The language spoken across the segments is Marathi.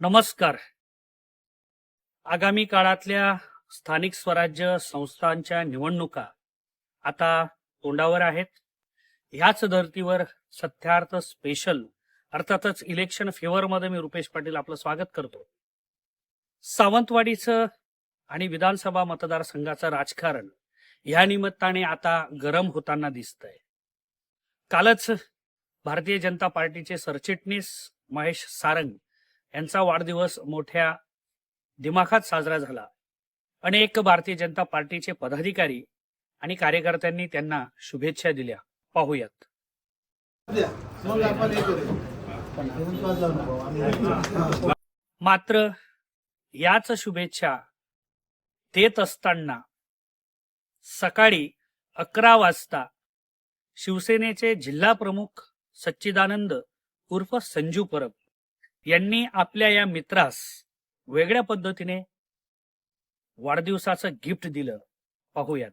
नमस्कार. आगामी काळातल्या स्थानिक स्वराज्य संस्थांच्या निवडणुका आता तोंडावर आहेत. ह्याच धर्तीवर सत्यार्थ स्पेशल अर्थातच इलेक्शन फेवर मध्ये मी रुपेश पाटील आपलं स्वागत करतो. सावंतवाडीचं आणि विधानसभा मतदारसंघाचं राजकारण या निमित्ताने आता गरम होताना दिसतंय. कालच भारतीय जनता पार्टीचे सरचिटणीस महेश सारंग यांचा वाढदिवस मोठ्या दिमाखात साजरा झाला. अनेक भारतीय जनता पार्टीचे पदाधिकारी आणि कार्यकर्त्यांनी त्यांना शुभेच्छा दिल्या. पाहूयात. मात्र याच शुभेच्छा देत असताना सकाळी अकरा वाजता शिवसेनेचे जिल्हा प्रमुख सच्चिदानंद उर्फ संजू परब यांनी आपल्या या मित्रास वेगळ्या पद्धतीने वाढदिवसाचं गिफ्ट दिलं. पाहूयात.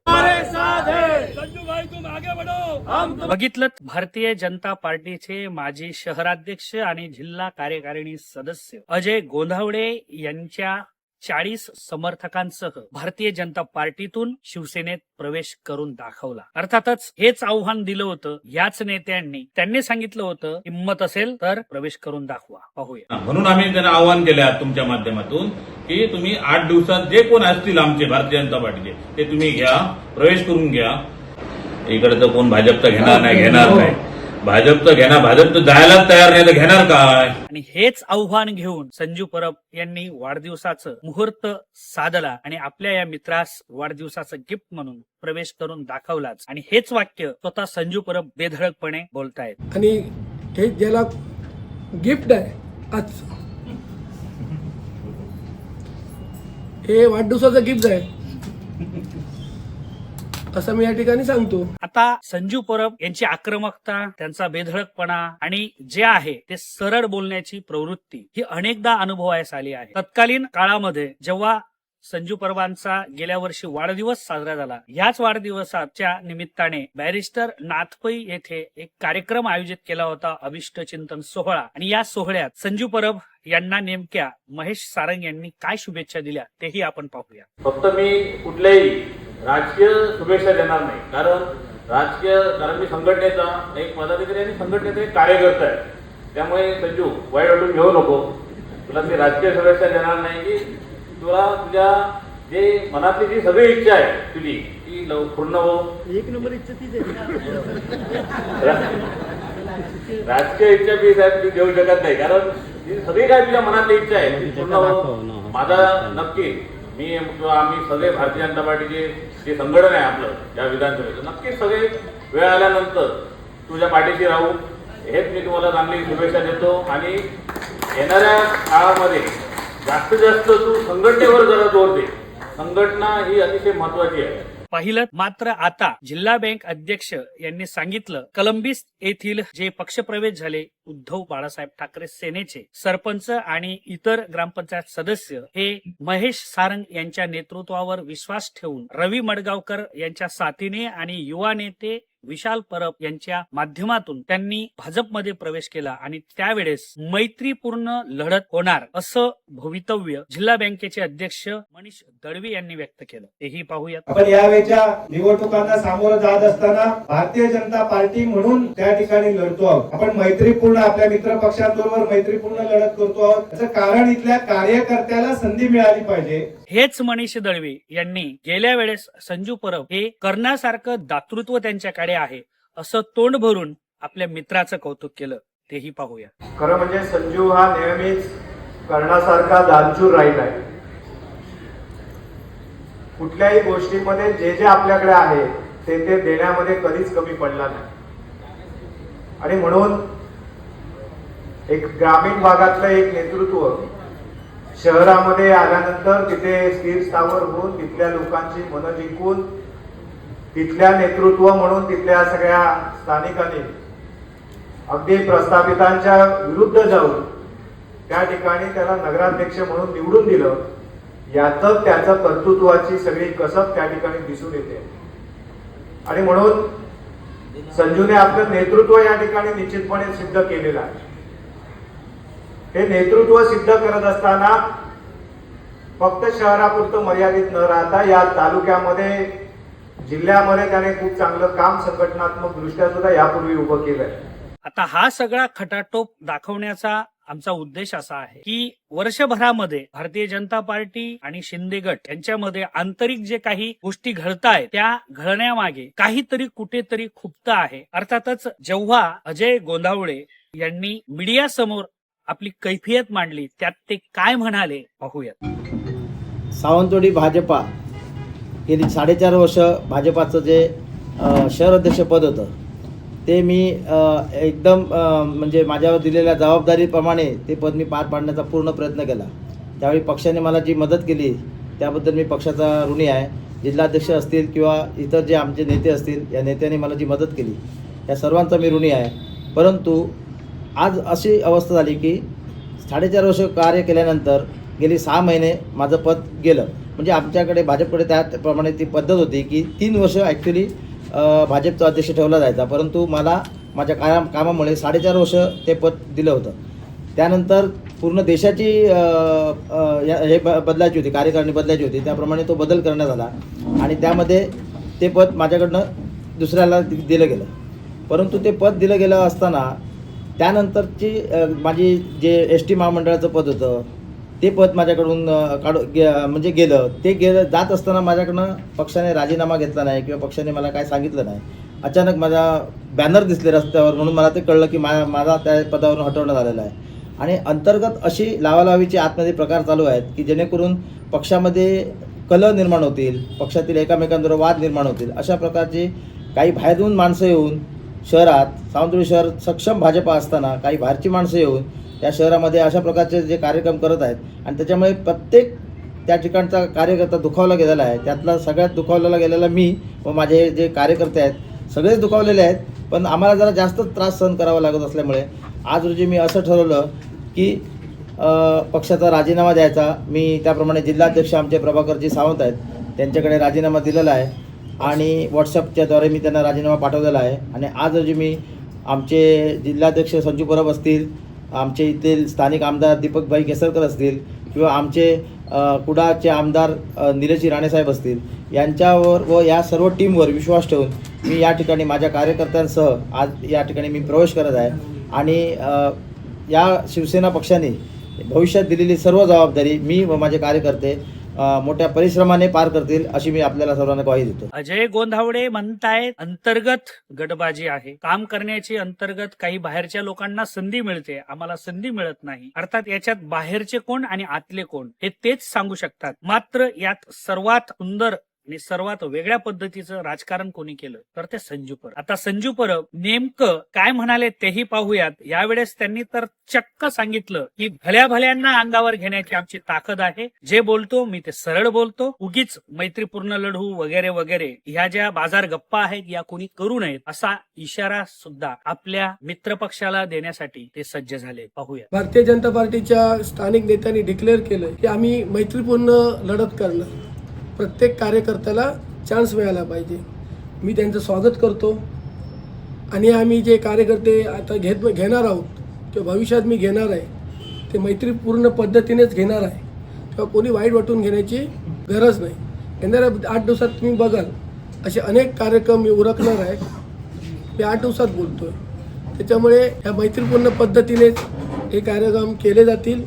बघितलं भारतीय जनता पार्टीचे माजी शहराध्यक्ष आणि जिल्हा कार्यकारिणी सदस्य अजय गोंधावडे यांच्या चाळीस समर्थकांसह भारतीय जनता पार्टीतून शिवसेनेत प्रवेश करून दाखवला. अर्थातच हेच आव्हान दिलं होतं याच नेत्यांनी त्यांनी सांगितलं होतं हिंमत असेल तर प्रवेश करून दाखवा. पाहूया. म्हणून आम्ही त्यांना आवाहन केलं तुमच्या माध्यमातून की तुम्ही आठ दिवसात जे कोण असतील आमचे भारतीय जनता पार्टीचे ते तुम्ही घ्या प्रवेश करून घ्या. इकडे तर कोण भाजपचा घेणार नाही घेणार नाही. भाजपचं घेणार भाजप तर जायलाच तयार नाही तर घेणार काय? आणि हेच आव्हान घेऊन संजू परब यांनी वाढदिवसाचं मुहूर्त साधला आणि आपल्या या मित्रास वाढदिवसाचं गिफ्ट म्हणून प्रवेश करून दाखवलाच. आणि हेच वाक्य स्वतः संजू परब बेधडकपणे बोलतायत. आणि हे ज्याला गिफ्ट आहे आज हे वाढदिवसाचं गिफ्ट आहे. असं मी या ठिकाणी सांगतो. आता संजू परब यांची आक्रमकता त्यांचा बेधडकपणा आणि जे आहे ते सरळ बोलण्याची प्रवृत्ती ही अनेकदा अनुभवायस आली आहे. तत्कालीन काळामध्ये जेव्हा संजू परबांचा गेल्या वर्षी वाढदिवस साजरा झाला याच वाढदिवसाच्या निमित्ताने बॅरिस्टर नाथपै येथे एक कार्यक्रम आयोजित केला होता अभिष्ट चिंतन सोहळा. आणि या सोहळ्यात संजू परब यांना नेमक्या महेश सारंग यांनी काय शुभेच्छा दिल्या तेही आपण पाहूया. फक्त मी कुठल्याही राजकीय शुभेच्छा देणार नाही. कारण राजकीय कारण मी संघटनेचा एक पदाधिकारी आणि संघटनेचा एक कार्यकर्ता आहे. त्यामुळे संजू वाईट वाटून घेऊ नको. तुला मी राजकीय शुभेच्छा देणार नाही की तुला तुझ्या जे मनातली जी सगळी इच्छा आहे तुझी ती लव- पूर्ण हो. एक नंबर इच्छा तीच आहे. राजकीय इच्छा मी साहेब मी देऊ शकत नाही. कारण जी सगळी काय तुझ्या मनातली इच्छा आहे ती पूर्ण हो. माझा नक्की मी किंवा आम्ही सगळे भारतीय जनता पार्टीचे जे संघटन आहे आपलं या विधानसभेचं नक्कीच सगळे वेळ आल्यानंतर तुझ्या पाठीशी राहू. हेच मी तुम्हाला चांगली शुभेच्छा देतो. आणि येणाऱ्या काळामध्ये जास्तीत जास्त तू संघटनेवर जरा जोर दे. संघटना ही अतिशय महत्वाची आहे. पाहिलं मात्र आता जिल्हा बँक अध्यक्ष यांनी सांगितलं कलंबिस येथील जे पक्षप्रवेश झाले उद्धव बाळासाहेब ठाकरे सेनेचे सरपंच आणि इतर ग्रामपंचायत सदस्य हे महेश सारंग यांच्या नेतृत्वावर विश्वास ठेवून रवी मडगावकर यांच्या साथीने आणि युवा नेते विशाल परब यांच्या माध्यमातून त्यांनी भाजपमध्ये प्रवेश केला आणि त्यावेळेस मैत्रीपूर्ण लढत होणार असं भवितव्य जिल्हा बँकेचे अध्यक्ष मनीष दळवी यांनी व्यक्त केलं. तेही पाहूयात. आपण यावेळेच्या निवडणुकांना सामोरं जात असताना भारतीय जनता पार्टी म्हणून त्या ठिकाणी लढतो आहोत. आपण मैत्रीपूर्ण आपल्या मित्र पक्षांबरोबर मैत्रीपूर्ण लढत करतो आहोत. त्याचं कारण इथल्या कार्यकर्त्याला संधी मिळाली पाहिजे. हेच मनीष दळवी यांनी गेल्या वेळेस संजू परब हे करण्यासारखं दातृत्व त्यांच्याकडे आहे असं तोंड भरून आपल्या मित्राचं कौतुक केलं. तेही पाहूया. खरं म्हणजे संजू हा नेहमीच करण्यासारखा दानशूर राहील आहे. कुठल्याही गोष्टीमध्ये जे जे आपल्याकडे आहे ते ते देण्यामध्ये कधीच कमी पडला नाही. आणि म्हणून एक ग्रामीण भागातलं एक नेतृत्व शहरामध्ये आल्यानंतर तिथे स्थिर स्थावर होऊन तिथल्या लोकांची मनं जिंकून तिथल्या नेतृत्व म्हणून तिथल्या सगळ्या स्थानिकांनी अगदी प्रस्थापितांच्या विरुद्ध जाऊन त्या ठिकाणी त्याला नगराध्यक्ष म्हणून निवडून दिलं. यातच त्याचं कर्तृत्वाची सगळी कसब त्या ठिकाणी दिसून येते. आणि म्हणून संजूने आपलं नेतृत्व या ठिकाणी निश्चितपणे सिद्ध केलेलं आहे. हे नेतृत्व सिद्ध करत असताना फक्त शहरापुरतं मर्यादित न राहता या तालुक्यामध्ये जिल्ह्यामध्ये त्याने खूप चांगलं काम संघटनात्मक दृष्ट्या सुद्धा यापूर्वी उभं केलंय. आता हा सगळा खटाटोप दाखवण्याचा आमचा उद्देश असा आहे की वर्षभरामध्ये भारतीय जनता पार्टी आणि शिंदे गट यांच्यामध्ये आंतरिक जे काही गोष्टी घडतायत त्या घडण्यामागे काहीतरी कुठेतरी खुपत आहे. अर्थातच जेव्हा अजय गोंधावळे यांनी मीडिया समोर आपली कैफियत मांडली त्यात ते काय म्हणाले पाहूयात. सावंतवाडी भाजपा गेली साडेचार वर्ष भाजपाचं जे अ, शहर अध्यक्षपद होतं ते मी एकदम म्हणजे माझ्यावर दिलेल्या जबाबदारीप्रमाणे ते पद मी पार पाडण्याचा पूर्ण प्रयत्न केला. त्यावेळी पक्षाने मला जी मदत केली त्याबद्दल मी पक्षाचा ऋणी आहे. जिल्हाध्यक्ष असतील किंवा इतर जे आमचे नेते असतील या नेत्यांनी मला जी मदत केली या सर्वांचा मी ऋणी आहे. परंतु आज अशी अवस्था झाली की साडेचार वर्ष कार्य केल्यानंतर गेली सहा महिने माझं पद गेलं. म्हणजे आमच्याकडे भाजपकडे त्याप्रमाणे ती पद्धत होती की तीन वर्ष ॲक्च्युली भाजपचा अध्यक्ष ठेवला जायचा. परंतु मला माझ्या काया कामामुळे साडेचार वर्ष ते पद दिलं होतं. त्यानंतर पूर्ण देशाची या- हे बदलायची होती कार्यकारिणी बदलायची होती. त्याप्रमाणे तो बदल करण्यात आला. आणि त्यामध्ये ते पद माझ्याकडनं दुसऱ्याला दिलं गेलं. परंतु ते पद दिलं गेलं असताना त्यानंतरची माझी जे एस टी महामंडळाचं पद होतं ते पद माझ्याकडून काढू गे म्हणजे गेलं. ते गेलं जात असताना माझ्याकडनं पक्षाने राजीनामा घेतला नाही किंवा पक्षाने मला काय सांगितलं नाही. अचानक माझा बॅनर दिसले रस्त्यावर म्हणून मला ते कळलं की मा माझा त्या पदावरून हटवण्यात आलेला आहे. आणि अंतर्गत अशी लावालावीचे आतमध्ये प्रकार चालू आहेत की जेणेकरून पक्षामध्ये कलह निर्माण होतील पक्षातील एकामेकांबरोबर वाद निर्माण होतील अशा प्रकारची काही बाहेरून माणसं येऊन शहरात सावंतवाडी शहर सक्षम भाजपा असताना काही बाहेरची माणसं येऊन त्या शहरामध्ये अशा प्रकारचे जे कार्यक्रम करत आहेत आणि त्याच्यामुळे प्रत्येक त्या ठिकाणचा कार्यकर्ता दुखावला गेलेला आहे. त्यातला सगळ्यात दुखावलेला गेलेला मी व माझे जे कार्यकर्ते आहेत सगळेच दुखावलेले आहेत. पण आम्हाला जरा जास्त त्रास सहन करावा लागत असल्यामुळे आज रोजी मी असं ठरवलं की पक्षाचा राजीनामा द्यायचा. मी त्याप्रमाणे जिल्हाध्यक्ष आमचे प्रभाकरजी सावंत आहेत त्यांच्याकडे राजीनामा दिलेला आहे. आणि व्हॉट्सअपच्याद्वारे मी त्यांना राजीनामा पाठवलेला आहे. आणि आज रोजी मी आमचे जिल्हाध्यक्ष संजू परब असतील आमचे इथील स्थानिक आमदार दीपकभाई केसरकर असतील किंवा आमचे कुडाचे आमदार अ, राणेसाहेब असतील यांच्यावर व या सर्व टीमवर विश्वास ठेवून मी या ठिकाणी माझ्या कार्यकर्त्यांसह आज या ठिकाणी मी प्रवेश करत आहे. आणि या शिवसेना पक्षाने भविष्यात दिलेली सर्व जबाबदारी मी व माझे कार्यकर्ते मोठ्या परिश्रमाने पार करतील अशी मी आपल्याला सर्वांना ग्वाही देतो. अजय गोंधावडे म्हणतायत अंतर्गत गटबाजी आहे. काम करण्याची अंतर्गत काही बाहेरच्या लोकांना संधी मिळते. आम्हाला संधी मिळत नाही. अर्थात याच्यात बाहेरचे कोण आणि आतले कोण हे तेच सांगू शकतात. मात्र यात सर्वात सुंदर आणि सर्वात वेगळ्या पद्धतीचं राजकारण कोणी केलं तर ते संजू परब. आता संजू परब नेमकं काय म्हणाले तेही पाहूयात. यावेळेस त्यांनी तर चक्क सांगितलं की भल्या भल्यांना अंगावर घेण्याची आमची ताकद आहे. जे बोलतो मी ते सरळ बोलतो. उगीच मैत्रीपूर्ण लढू वगैरे वगैरे ह्या ज्या बाजार गप्पा आहेत या कोणी करू नयेत असा इशारा सुद्धा आपल्या मित्रपक्षाला देण्यासाठी ते सज्ज झाले. पाहूया. भारतीय जनता पार्टीच्या स्थानिक नेत्यांनी डिक्लेअर केलं की आम्ही मैत्रीपूर्ण लढत करणार. प्रत्येक कार्यकर्त्याला चान्स मिळाला पाहिजे. मी त्यांचं स्वागत करतो. आणि आम्ही जे कार्यकर्ते आता घेत घेणार आहोत किंवा भविष्यात मी घेणार आहे ते मैत्रीपूर्ण पद्धतीनेच घेणार आहे किंवा कोणी वाईट वाटून घेण्याची गरज नाही. येणाऱ्या आठ दिवसात तुम्ही बघाल असे अनेक कार्यक्रम मी उरकणार आहे. मी आठ दिवसात बोलतो आहे त्याच्यामुळे ह्या मैत्रीपूर्ण पद्धतीनेच हे कार्यक्रम केले जातील.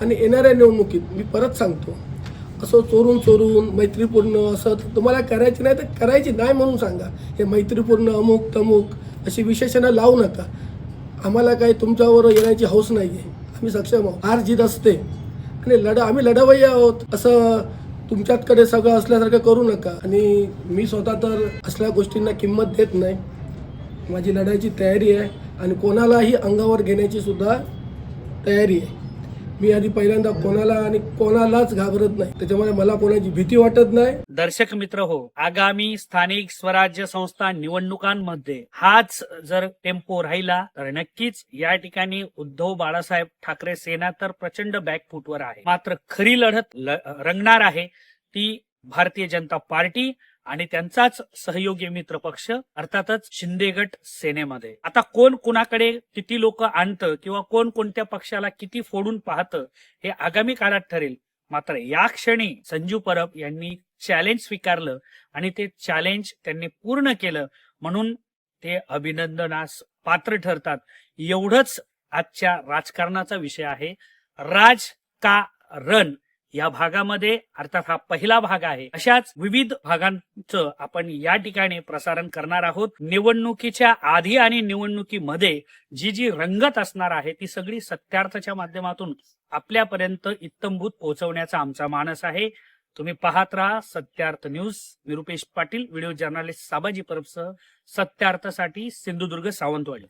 आणि येणाऱ्या निवडणुकीत मी परत सांगतो. असं चोरून चोरून मैत्रीपूर्ण असं तुम्हाला करायची नाही तर करायची नाही म्हणून सांगा. हे मैत्रीपूर्ण अमुक तमुक अशी विशेषणं लावू नका. आम्हाला काही तुमच्यावर येण्याची हौस नाही आहे आम्ही सक्षम आहोत. हार जीत असते. आणि लढा आम्ही लढवय्या आहोत. असं तुमच्याकडे सगळं असल्यासारखं करू नका. आणि मी स्वतः तर असल्या गोष्टींना किंमत देत नाही. माझी लढायची तयारी आहे. आणि कोणालाही अंगावर घेण्याची सुद्धा तयारी आहे. मी आधी पहिल्यांदा कोणाला आणि कोणालाच घाबरत नाही. त्याच्यामुळे मला कोणाची भीती वाटत नाही. दर्शक मित्र हो आगामी स्थानिक स्वराज्य संस्था निवडणुकांमध्ये हाच जर टेम्पो राहिला तर नक्कीच या ठिकाणी उद्धव बाळासाहेब ठाकरे सेना तर प्रचंड बॅकफूटवर आहे. मात्र खरी लढत रंगणार आहे ती भारतीय जनता पार्टी. आणि त्यांचाच सहयोगी मित्र पक्ष अर्थातच शिंदेगट सेनेमध्ये. आता कोण कुणाकडे किती लोक आणतं किंवा कोण कोणत्या पक्षाला किती फोडून पाहतं हे आगामी काळात ठरेल. मात्र या क्षणी संजू परब यांनी चॅलेंज स्वीकारलं आणि ते चॅलेंज त्यांनी पूर्ण केलं म्हणून ते अभिनंदनास पात्र ठरतात. एवढंच आजच्या राजकारणाचा विषय आहे. राज का रण? या भागामध्ये अर्थात हा पहिला भाग आहे अशाच विविध भागांचं आपण या ठिकाणी प्रसारण करणार आहोत. निवडणुकीच्या आधी आणि निवडणुकीमध्ये जी जी रंगत असणार आहे ती सगळी सत्यार्थच्या माध्यमातून आपल्यापर्यंत इत्तंभूत पोहोचवण्याचा आमचा मानस आहे. तुम्ही पाहत राहा सत्यार्थ न्यूज. मी रुपेश पाटील व्हिडिओ जर्नालिस्ट साबाजी परबसह सत्यार्थसाठी सिंधुदुर्ग सावंतवाडी.